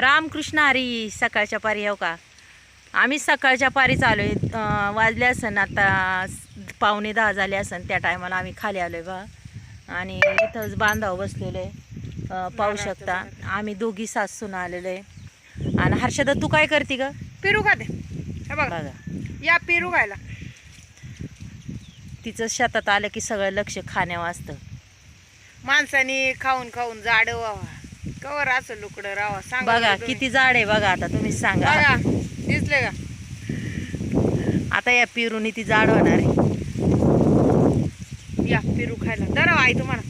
रामकृष्ण हरी सकाळच्या पारी हो का? आम्ही सकाळच्या पारी चालू आहे. वाजले असन आता पावणे दहा झाले असन त्या टायमाला आम्ही खाली आलोय बा आणि इथंच बांधाव बसलेलो आहे. पाहू शकता. आम्ही दोघी सासून आलेलो आहे. आणि हर्षदा तू काय करते ग? पेरू खाते. हे बघा. या पेरू खायला. तिचं शेतात आलं की सगळं लक्ष खाण्यावर असतं माणसाने खाऊन खाऊन जाड व्हावा. कवर असं लुकडं राहावा सांगा बघा. किती झाड आहे बघा आता तुम्ही सांगा. बघा दिसले का? आता या पिरूनी ती जाड होणार आहे. या पेरू खायला. दर आई तुम्हाला.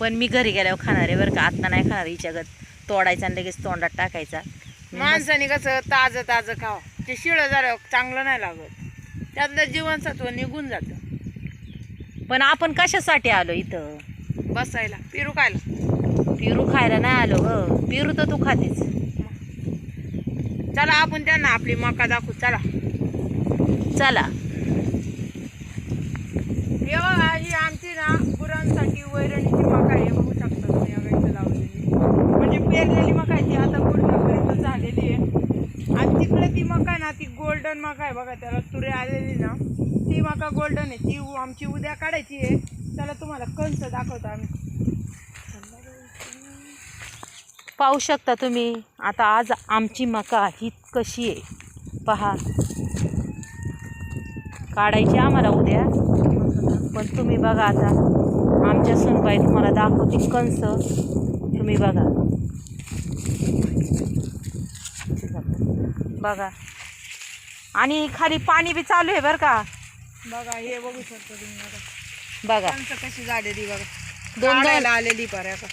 पण मी घरी गेल्यावर खाणार आहे बरं का. आता नाही खाणार हिच्यागत तोडायचा आणि लगेच तोंडात टाकायचा. माणसाने कसं ताजं ताजं खावा. ते शिळं झालं चांगलं नाही लागत. त्यातलं जीवनसत्व निघून जातं. पण आपण कशासाठी आलो इथं? बसायला. पेरू खायला. पिरू खायला नाही आलो ग. पिरू तर तू खातेच चला आपण त्यांना आपली मका दाखवू. चला. चला. हे ही आमची ना गुरांसाठी वैरणीची मका आहे. बघू शकता तुम्ही या वेळेस लावलेली. म्हणजे पेरलेली मका आहे ती आता गुडण्यापर्यंत झालेली आहे. आणि तिकडे ती मका ना ती गोल्डन मका आहे. बघा त्याला तुरे आलेली ना ती मका गोल्डन आहे. ती आमची उद्या काढायची आहे. त्याला तुम्हाला कंस दाखवतो आम्ही. पाहू शकता तुम्ही आता आज आमची मका ही कशी आहे? पहा. काढायची आम्हाला उद्या. पण तुम्ही बघा आता आमच्या सुनबाई तुम्हाला दाखवते कंस. तुम्ही बघा. बघा. आणि खाली पाणी बी चालू आहे बरं का? बघा हे बघू शकता तुम्ही बघा बघा. कशी झालेली बघा. दोन- दोन. काढायला आलेली पार का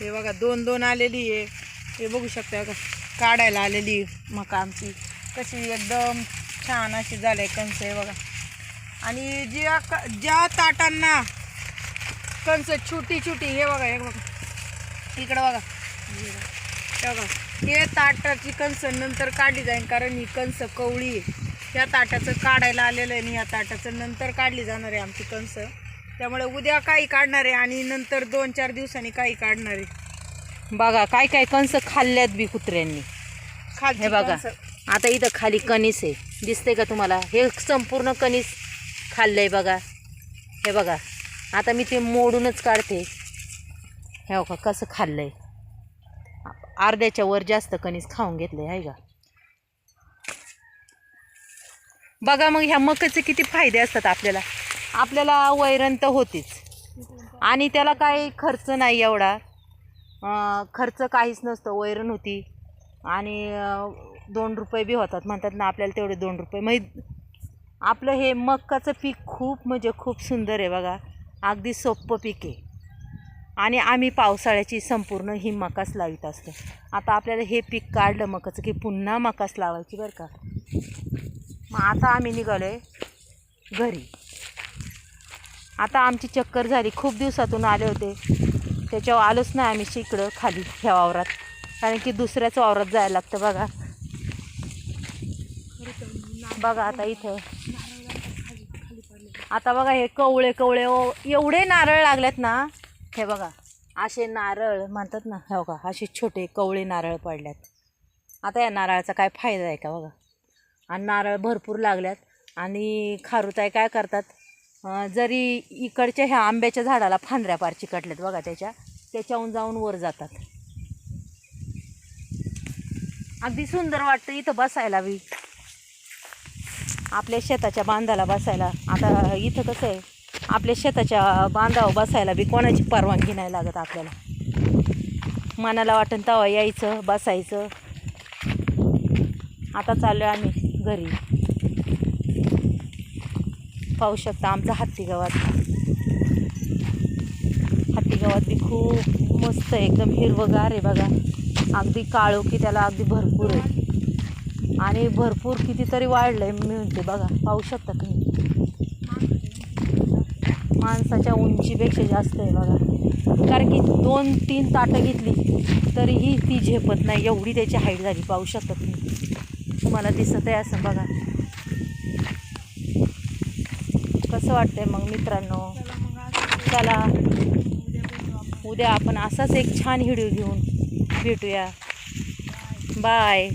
हे बघा दोन दोन आलेली आहे. हे बघू शकता का काढायला आलेली मका आमची. कशी एकदम छान अशी झालंय कंस आहे बघा. आणि ज्या क- ज्या ताटांना कंस छोटी छोटी हे बघा हे बघा. इकडं बघा. हे बघा. हे ताटाची कंस नंतर काढली जाईल कारण ही कंस कवळी आहे. त्या ताटाचं काढायला आलेलं आहे आणि या ताटाचं नंतर काढली जाणार आहे आमची कंस त्यामुळे उद्या काही काढणार आहे आणि नंतर दोन चार दिवसांनी काही काढणार आहे. बघा काय काय कंस खाल्ल्यात बी कुत्र्यांनी. हे बघा. आता इथं खाली कणीस आहे. दिसते का तुम्हाला? हे संपूर्ण कणीस खाल्लंय बघा. हे बघा आता मी ते मोडूनच काढते. हे बघा कसं खाल्लंय. अर्ध्याच्या वर जास्त कणीस खाऊन घेतलंय आहे का? बघा मग ह्या मकाचे किती फायदे असतात आपल्याला. आपल्याला वैरण तर होतीच. आणि त्याला काही खर्च नाही एवढा. खर्च काहीच नसतं. वैरण होती. आणि दोन रुपये बी होतात. म्हणतात ना आपल्याला तेवढे दोन रुपये. मग आपलं हे मक्काचं पीक खूप म्हणजे खूप सुंदर आहे बघा. अगदी सोपं पीक आहे. आणि आम्ही पावसाळ्याची संपूर्ण ही मकाच लावित असतो. आता आपल्याला हे पीक काढलं मकाचं की पुन्हा मकाच लावायची बरं का. मग आता आम्ही निघालो आहे घरी. आता आमची चक्कर झाली. खूप दिवसातून आले होते. त्याच्यावर आलोच नाही आम्ही इकडं खाली ह्या वावरात. कारण की दुसऱ्याच वावरात जायला लागतं बघा. बघा आता इथं. आता बघा हे कवळे कवळे ओ एवढे नारळ लागलेत ना. हे बघा. असे नारळ म्हणतात ना हे बघा असे छोटे कवळे नारळ पडल्यात. आता या नारळाचा काय फायदा आहे का बघा? आणि नारळ भरपूर लागल्यात. आणि खारुताई काय करतात? जरी इकडच्या ह्या आंब्याच्या झाडाला फांद्र्या पार चिकटल्यात बघा त्याच्या त्याच्याहून जाऊन वर जातात. अगदी सुंदर वाटतं इथं बसायला बी. आपल्या शेताच्या बांधाला बसायला. आता इथं कसं आहे आपल्या शेताच्या बांधावर बसायला बी कोणाची परवानगी नाही लागत आपल्याला. मनाला वाटण तवा यायचं बसायचं. आता चाललो आहे आम्ही घरी. पाहू शकता आमचा हत्ती गावात. हत्ती गावात बी खूप मस्त आहे एकदम हिरवगार आहे बघा. अगदी काळोखी त्याला अगदी भरपूर आहे. आणि भरपूर कितीतरी वाढलं आहे मी म्हणते बघा पाहू शकता तुम्ही. माणसाच्या उंचीपेक्षा जास्त आहे बघा. कारण की दोन तीन ताटं घेतली तरीही ती झेपत नाही. एवढी त्याची हाईट झाली पाहू शकता तुम्ही. तुम्हाला दिसत आहे असं बघा. असं वाटतंय मग मित्रांनो. चला उद्या आपण असाच एक छान व्हिडिओ घेऊन भेटूया. बाय.